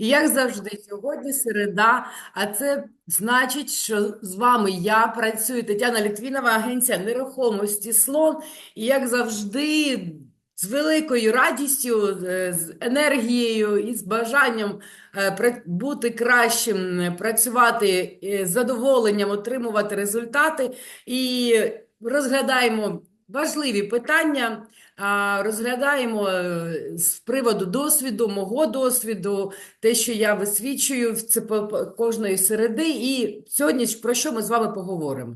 І як завжди, сьогодні середа, а це значить, що з вами я працюю Тетяна Літвінова, агенція нерухомості Слон. І як завжди, з великою радістю, е, з енергією і з бажанням е, бути кращим, е, працювати з задоволенням, отримувати результати. І розглядаємо важливі питання. Розглядаємо е, з приводу досвіду, мого досвіду, те, що я висвічую в кожної середи. І сьогодні про що ми з вами поговоримо?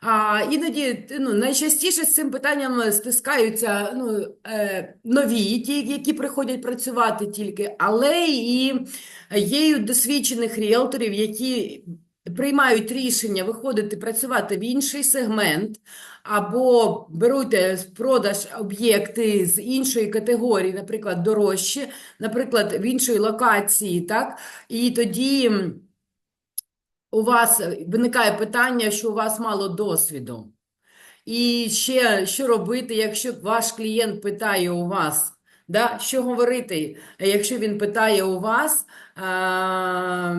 А, іноді ну, найчастіше з цим питанням стискаються ну, е, нові, ті, які приходять працювати тільки, але і є досвідчених ріелторів, які приймають рішення виходити працювати в інший сегмент, або беруть в продаж об'єкти з іншої категорії, наприклад, дорожчі, наприклад, в іншої локації, так? І тоді. у вас виникає питання, що у вас мало досвіду. І ще що робити, якщо ваш клієнт питає у вас, да, що говорити, якщо він питає у вас а,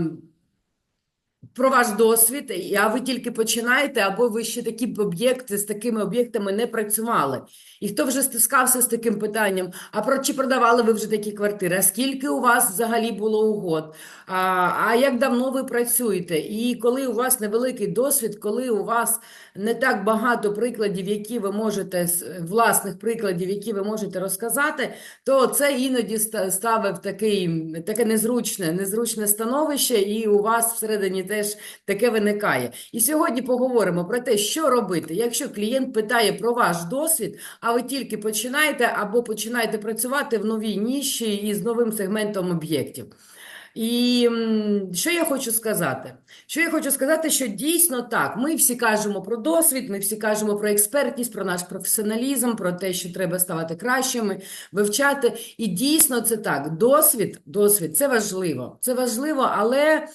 про ваш досвід, а ви тільки починаєте, або ви ще такі об'єкти з такими об'єктами не працювали. І хто вже стискався з таким питанням, а про чи продавали ви вже такі квартири? А скільки у вас взагалі було угод? А, а як давно ви працюєте? І коли у вас невеликий досвід, коли у вас не так багато прикладів, які ви можете власних прикладів, які ви можете розказати, то це іноді ста- ставить такий, таке незручне, незручне становище, і у вас всередині теж таке виникає. І сьогодні поговоримо про те, що робити, якщо клієнт питає про ваш досвід, а ви тільки починаєте або починаєте працювати в новій ніші і з новим сегментом об'єктів. І що я хочу сказати? Що я хочу сказати, що дійсно так, ми всі кажемо про досвід, ми всі кажемо про експертність, про наш професіоналізм, про те, що треба ставати кращими, вивчати. І дійсно це так. Досвід, досвід це важливо. Це важливо, але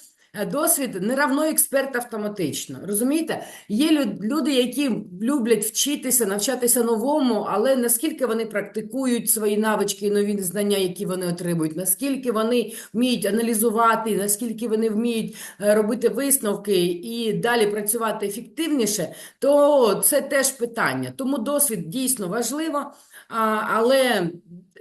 досвід не равно експерт автоматично. Розумієте? Є люди, які люблять вчитися, навчатися новому, але наскільки вони практикують свої навички і нові знання, які вони отримують, наскільки вони вміють аналізувати, наскільки вони вміють е, робити висновки і далі працювати ефективніше, то це теж питання. Тому досвід дійсно важливо, але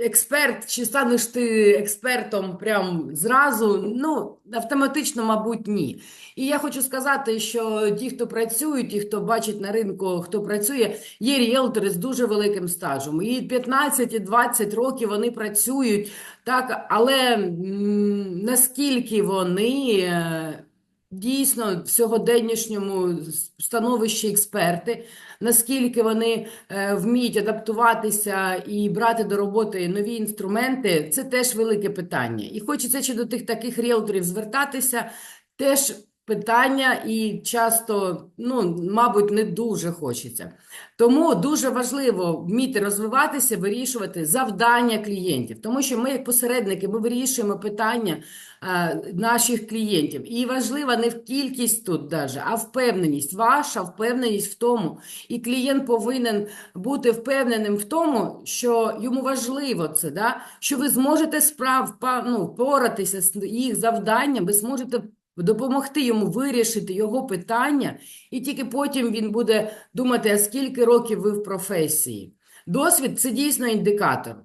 експерт, чи станеш ти експертом прям зразу, ну, автоматично, мабуть, ні. І я хочу сказати, що ті, хто працюють, ті, хто бачить на ринку, хто працює, є ріелтори з дуже великим стажем. І 15, і 20 років вони працюють, так, але м, наскільки вони е, дійсно в сьогоденнішньому становищі експерти, наскільки вони е, вміють адаптуватися і брати до роботи нові інструменти, це теж велике питання. І хочеться ще до тих таких ріелторів звертатися, теж питання, і часто, ну, мабуть, не дуже хочеться. Тому дуже важливо вміти розвиватися, вирішувати завдання клієнтів, тому що ми, як посередники, ми вирішуємо питання а, наших клієнтів. І важлива не в кількість тут даже, а впевненість. Ваша впевненість в тому. І клієнт повинен бути впевненим в тому, що йому важливо це, да? що ви зможете справ, ну, впоратися з їх завданням, ви зможете допомогти йому вирішити його питання, і тільки потім він буде думати, а скільки років ви в професії. Досвід це дійсно індикатор.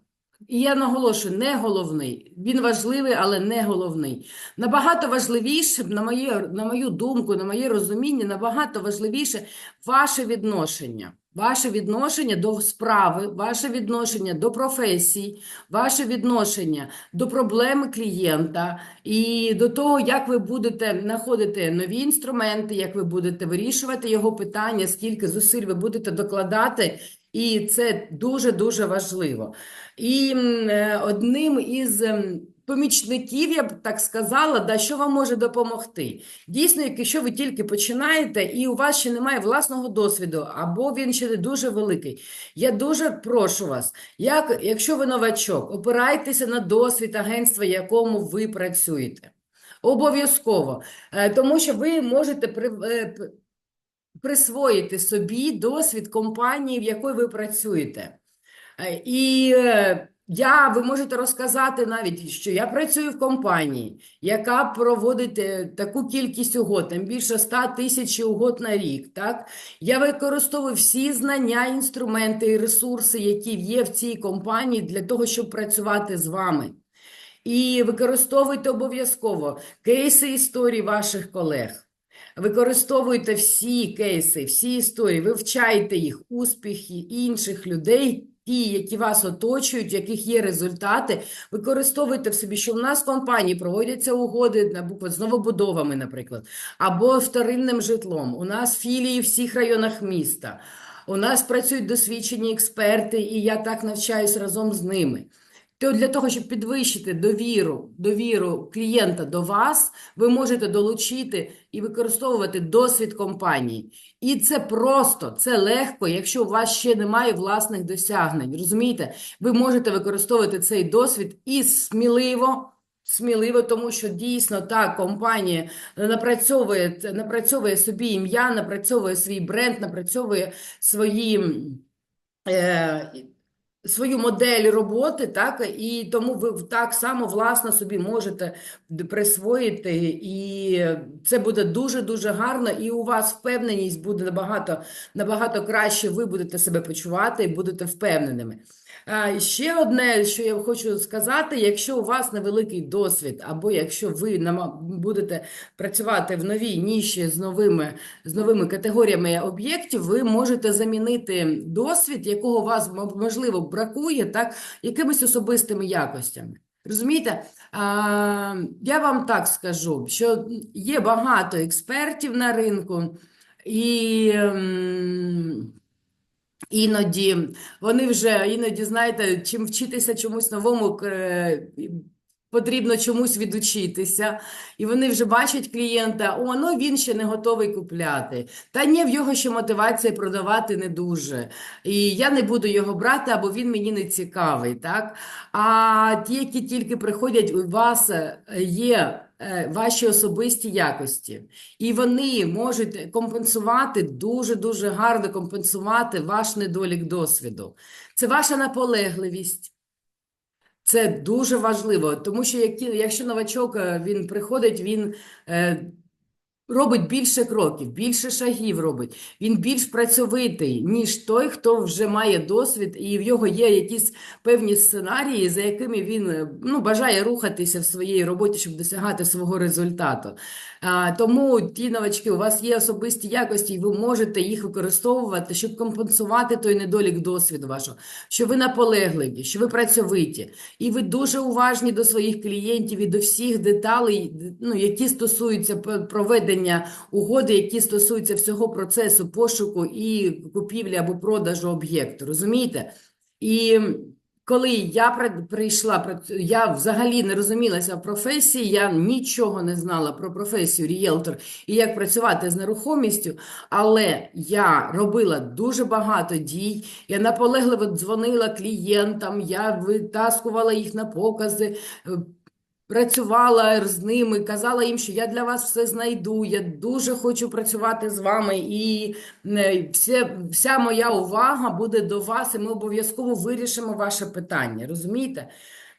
І я наголошую, не головний. Він важливий, але не головний. Набагато важливіше, на моє, на мою думку, на моє розуміння, набагато важливіше ваше відношення. Ваше відношення до справи, ваше відношення до професій, ваше відношення до проблеми клієнта і до того, як ви будете знаходити нові інструменти, як ви будете вирішувати його питання, скільки зусиль ви будете докладати, і це дуже-дуже важливо. І е, одним із ем, помічників, я б так сказала, да, що вам може допомогти. Дійсно, якщо ви тільки починаєте і у вас ще немає власного досвіду, або він ще не дуже великий, я дуже прошу вас, як, якщо ви новачок, опирайтеся на досвід агентства, якому ви працюєте. Обов'язково, Е, тому що ви можете при, е, присвоїти собі досвід компанії, в якій ви працюєте. Е, І Я, ви можете розказати навіть, що я працюю в компанії, яка проводить е, таку кількість угод, там більше 100 тисяч угод на рік. Так? Я використовую всі знання, інструменти і ресурси, які є в цій компанії для того, щоб працювати з вами. І використовуйте обов'язково кейси історій ваших колег. Використовуйте всі кейси, всі історії, вивчайте їх, успіхи інших людей, ті, які вас оточують, яких є результати. Використовуйте в собі, що в нас в компанії проводяться угоди, наприклад, з новобудовами, наприклад, або вторинним житлом. У нас філії в всіх районах міста. У нас працюють досвідчені експерти, і я так навчаюсь разом з ними. То для того, щоб підвищити довіру, довіру клієнта до вас, ви можете долучити і використовувати досвід компанії. І це просто, це легко, якщо у вас ще немає власних досягнень. Розумієте? Ви можете використовувати цей досвід і сміливо. Сміливо, тому що дійсно та компанія напрацьовує, напрацьовує собі ім'я, напрацьовує свій бренд, напрацьовує свої. Е, свою модель роботи, так, і тому ви так само власно собі можете присвоїти, і це буде дуже-дуже гарно, і у вас впевненість буде набагато, набагато краще, ви будете себе почувати і будете впевненими. Ще одне, що я хочу сказати, якщо у вас невеликий досвід, або якщо ви будете працювати в новій ніші з новими, з новими категоріями об'єктів, ви можете замінити досвід, якого у вас можливо бракує, так, якимись особистими якостями. Розумієте? А, я вам так скажу, що є багато експертів на ринку, і іноді вони вже іноді, знаєте, чим вчитися чомусь новому, потрібно чомусь відучитися. І вони вже бачать клієнта, о, ну він ще не готовий купляти. Та ні, в його ще мотивація продавати не дуже. І я не буду його брати, або він мені не цікавий. Так? А ті, які тільки приходять, у вас е, є е, ваші особисті якості. І вони можуть компенсувати, дуже-дуже гарно компенсувати ваш недолік досвіду. Це ваша наполегливість. Це дуже важливо, тому що якщо новачок е, він приходить, він е, робить більше кроків, більше шагів робить. Він більш працьовитий, ніж той, хто вже має досвід, і в його є якісь певні сценарії, за якими він е, ну, бажає рухатися в своїй роботі, щоб досягати свого результату. А, тому ті новачки, у вас є особисті якості, і ви можете їх використовувати, щоб компенсувати той недолік досвіду вашого, що ви наполегливі, що ви працьовиті, і ви дуже уважні до своїх клієнтів і до всіх деталей, ну, які стосуються п- проведення угоди, які стосуються всього процесу пошуку і купівлі або продажу об'єкту. Розумієте? І коли я прийшла, я взагалі не розумілася в професії, я нічого не знала про професію рієлтор і як працювати з нерухомістю, але я робила дуже багато дій, я наполегливо дзвонила клієнтам, я витаскувала їх на покази, е, працювала з ними, казала їм, що я для вас все знайду, я дуже хочу працювати з вами, і е, все, вся моя увага буде до вас, і ми обов'язково вирішимо ваше питання. Розумієте?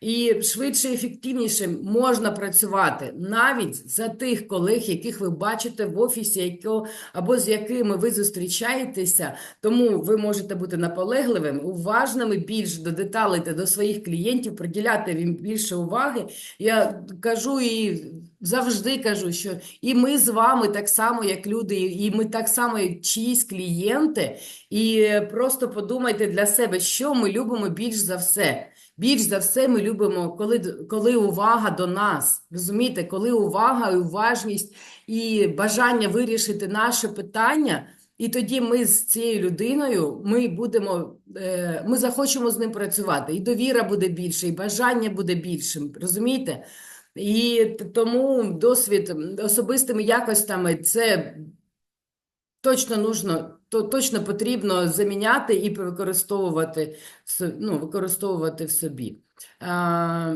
І швидше, ефективніше можна працювати навіть за тих колег, яких ви бачите в офісі, яко, або з якими ви зустрічаєтеся. Тому ви можете бути наполегливими, уважними більш до деталей та до своїх клієнтів, приділяти їм більше уваги. Я кажу і завжди кажу, що і ми з вами так само, як люди, і ми так само, чиїсь клієнти. І просто подумайте для себе, що ми любимо більш за все. Більш за все ми любимо, коли, коли увага до нас. Розумієте, коли увага і уважність і бажання вирішити наше питання, і тоді ми з цією людиною ми будемо, е, ми захочемо з ним працювати. І довіра буде більше, і бажання буде більшим. Розумієте? І тому досвід особистими якостями це точно нужно, то точно потрібно заміняти і використовувати, ну, використовувати в собі. А,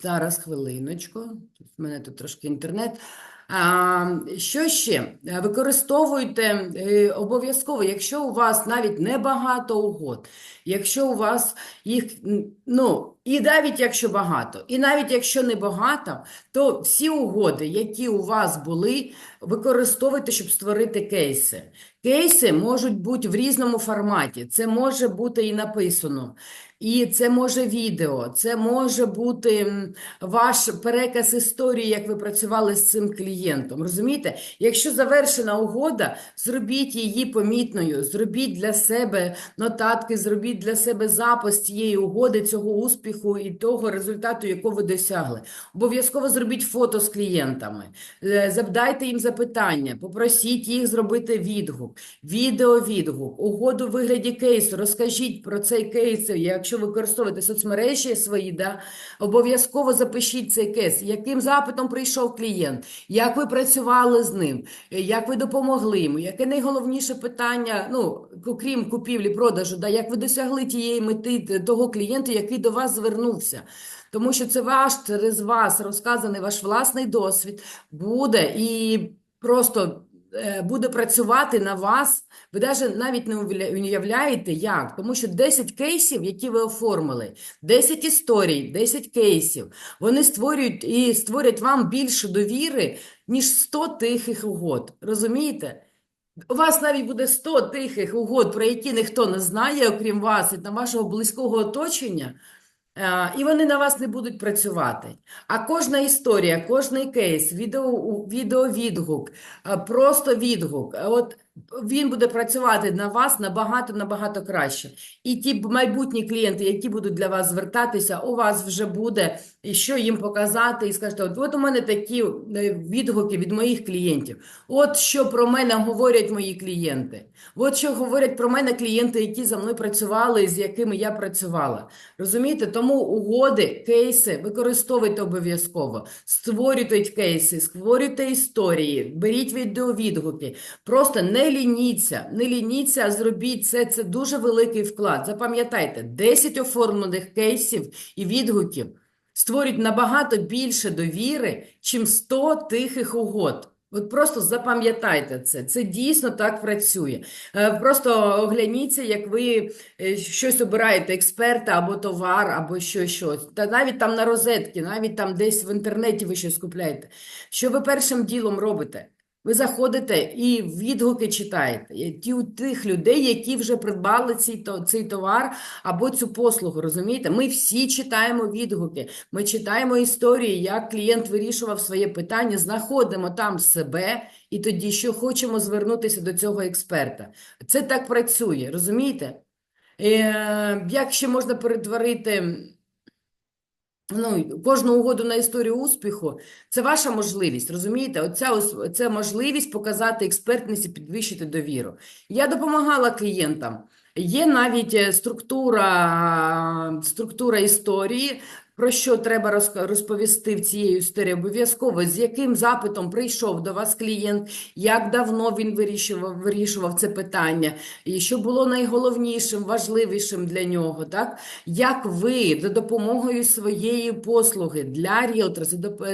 зараз хвилиночку. У мене тут трошки інтернет. А, що ще? Використовуйте е, обов'язково, якщо у вас навіть небагато угод, якщо у вас їх, ну, і навіть якщо багато, і навіть якщо не багато, то всі угоди, які у вас були, використовуйте, щоб створити кейси. Кейси можуть бути в різному форматі. Це може бути і написано, і це може відео, це може бути ваш переказ історії, як ви працювали з цим клієнтом. Розумієте? Якщо завершена угода, зробіть її помітною, зробіть для себе нотатки, зробіть для себе запис цієї угоди, цього успіху і того результату, якого ви досягли. Обов'язково зробіть фото з клієнтами, Е, завдайте їм запитання, попросіть їх зробити відгук, відеовідгук, угоду у вигляді кейсу. Розкажіть про цей кейс, якщо використовуєте соцмережі свої, да, обов'язково запишіть цей кейс, яким запитом прийшов клієнт, як ви працювали з ним, е, як ви допомогли йому, яке найголовніше питання, ну, окрім купівлі, продажу, да, як ви досягли тієї мети того клієнта, який до вас звернувся. Тому що це ваш через вас розказаний ваш власний досвід буде і просто е, буде працювати на вас. Ви даже навіть не уявляєте, як. Тому що 10 кейсів, які ви оформили, 10 історій, 10 кейсів, вони створюють і створять вам більше довіри, ніж 100 тихих угод. Розумієте? У вас навіть буде 100 тихих угод, про які ніхто не знає, окрім вас і та вашого близького оточення. Е, І вони на вас не будуть працювати. А кожна історія, кожний кейс, відео, відеовідгук, е, просто відгук, е, от він буде працювати на вас набагато, набагато краще. І ті майбутні клієнти, які будуть для вас звертатися, у вас вже буде і що їм показати, і скажете, от, от у мене такі е, відгуки від моїх клієнтів. От що про мене говорять мої клієнти. От що говорять про мене клієнти, які за мною працювали, з якими я працювала. Розумієте? Тому угоди, кейси використовуйте обов'язково. Створюйте кейси, створюйте історії, беріть відеовідгуки. Просто не лініться, не лініться, а зробіть це. Це дуже великий вклад. Запам'ятайте, 10 оформлених кейсів і відгуків створюють набагато більше довіри, чим 100 тихих угод. От просто запам'ятайте це, це дійсно так працює. Е, Просто огляніться, як ви е, щось обираєте, експерта або товар, або що щось. Та навіть там на розетки, навіть там десь в інтернеті ви щось купляєте. Що ви першим ділом робите? Ви заходите і відгуки читаєте. Ті у тих людей, які вже придбали цей, цей товар або цю послугу, розумієте? Ми всі читаємо відгуки, ми читаємо історії, як клієнт вирішував своє питання, знаходимо там себе і тоді що хочемо звернутися до цього експерта. Це так працює, розумієте? Е, як ще можна перетворити ну, кожну угоду на історію успіху? Це ваша можливість, розумієте? Оця це можливість показати експертність і підвищити довіру. Я допомагала клієнтам. Є навіть е, структура, структура історії, про що треба розповісти в цій історії? Обов'язково, з яким запитом прийшов до вас клієнт, як давно він вирішував, вирішував це питання, і що було найголовнішим, важливішим для нього, так? Як ви за допомогою своєї послуги для ріелтора,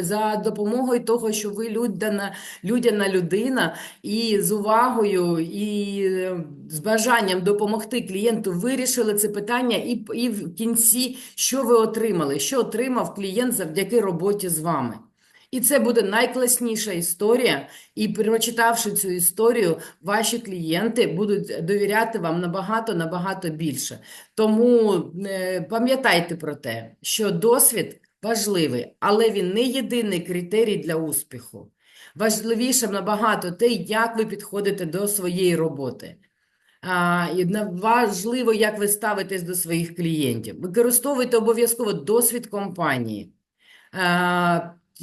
за допомогою того, що ви людяна, людяна людина, і з увагою, і з бажанням допомогти клієнту вирішили це питання, і, і в кінці, що ви отримали, що отримав клієнт завдяки роботі з вами. І це буде найкласніша історія. І прочитавши цю історію, ваші клієнти будуть довіряти вам набагато, набагато більше. Тому е, пам'ятайте про те, що досвід важливий, але він не єдиний критерій для успіху. Важливіше набагато те, як ви підходите до своєї роботи. І важливо, як ви ставитесь до своїх клієнтів. Використовуйте обов'язково досвід компанії.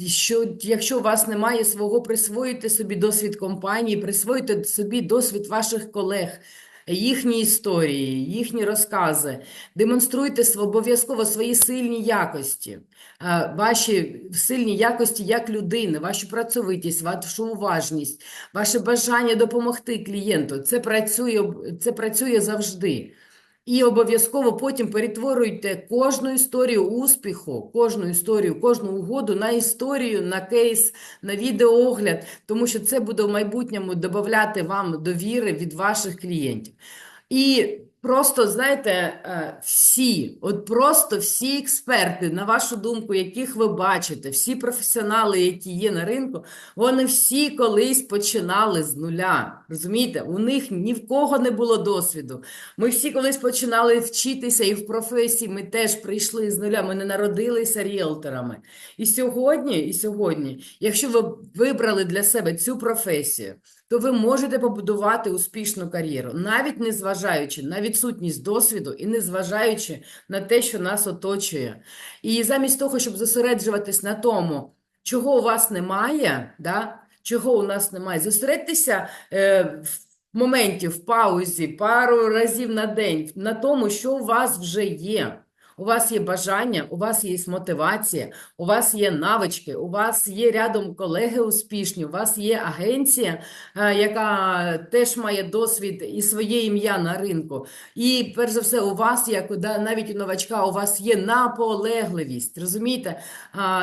Що, якщо у вас немає свого, присвоїте собі досвід компанії, присвоїте собі досвід ваших колег, їхні історії, їхні розкази. Демонструйте обов'язково свої сильні якості, ваші сильні якості як людини, вашу працьовитість, вашу уважність, ваше бажання допомогти клієнту. Це працює, це працює завжди. І обов'язково потім перетворюйте кожну історію успіху, кожну історію, кожну угоду на історію, на кейс, на відеоогляд, тому що це буде в майбутньому додати вам довіри від ваших клієнтів. І просто, знаєте, е, всі, от просто всі експерти, на вашу думку, яких ви бачите, всі професіонали, які є на ринку, вони всі колись починали з нуля. Розумієте? У них ні в кого не було досвіду. Ми всі колись починали вчитися, і в професії ми теж прийшли з нуля. Ми не народилися ріелторами. І сьогодні, і сьогодні, якщо ви вибрали для себе цю професію, то ви можете побудувати успішну кар'єру, навіть не зважаючи на відсутність досвіду і не зважаючи на те, що нас оточує. І замість того, щоб зосереджуватись на тому, чого у вас немає, да, чого у нас немає, зосередьтеся е, в моменті, в паузі, пару разів на день на тому, що у вас вже є. У вас є бажання, у вас є мотивація, у вас є навички, у вас є рядом колеги успішні, у вас є агенція, е, яка теж має досвід і своє ім'я на ринку. І перш за все, у вас, як навіть у новачка, у вас є наполегливість. Розумієте?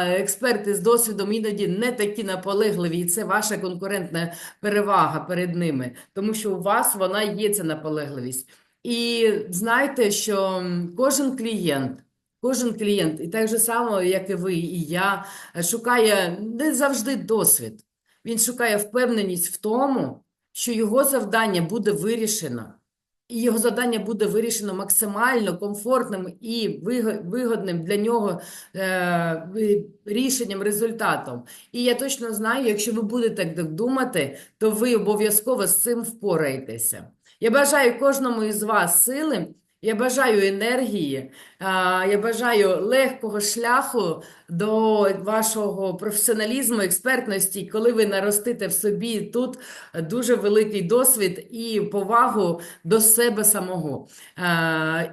Експерти з досвідом іноді не такі наполегливі, і це ваша конкурентна перевага перед ними, тому що у вас вона є ця наполегливість. І знайте, що кожен клієнт, кожен клієнт, і так же само, як і ви, і я, шукає не завжди досвід. Він шукає впевненість в тому, що його завдання буде вирішено. І його завдання буде вирішено максимально комфортним і вигодним для нього е, рішенням, результатом. І я точно знаю, якщо ви будете так думати, то ви обов'язково з цим впораєтеся. Я бажаю кожному із вас сили, я бажаю енергії, я бажаю легкого шляху до вашого професіоналізму, експертності, коли ви наростите в собі тут дуже великий досвід і повагу до себе самого.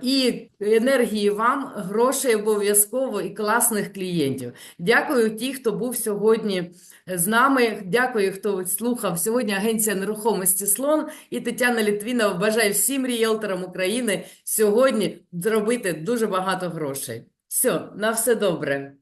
І енергії вам, грошей обов'язково і класних клієнтів. Дякую ті, хто був сьогодні з нами. Дякую, хто слухав сьогодні. Агенція нерухомості Слон і Тетяна Літвінова. Бажаю всім ріелторам України сьогодні зробити дуже багато грошей. Все, на все добре.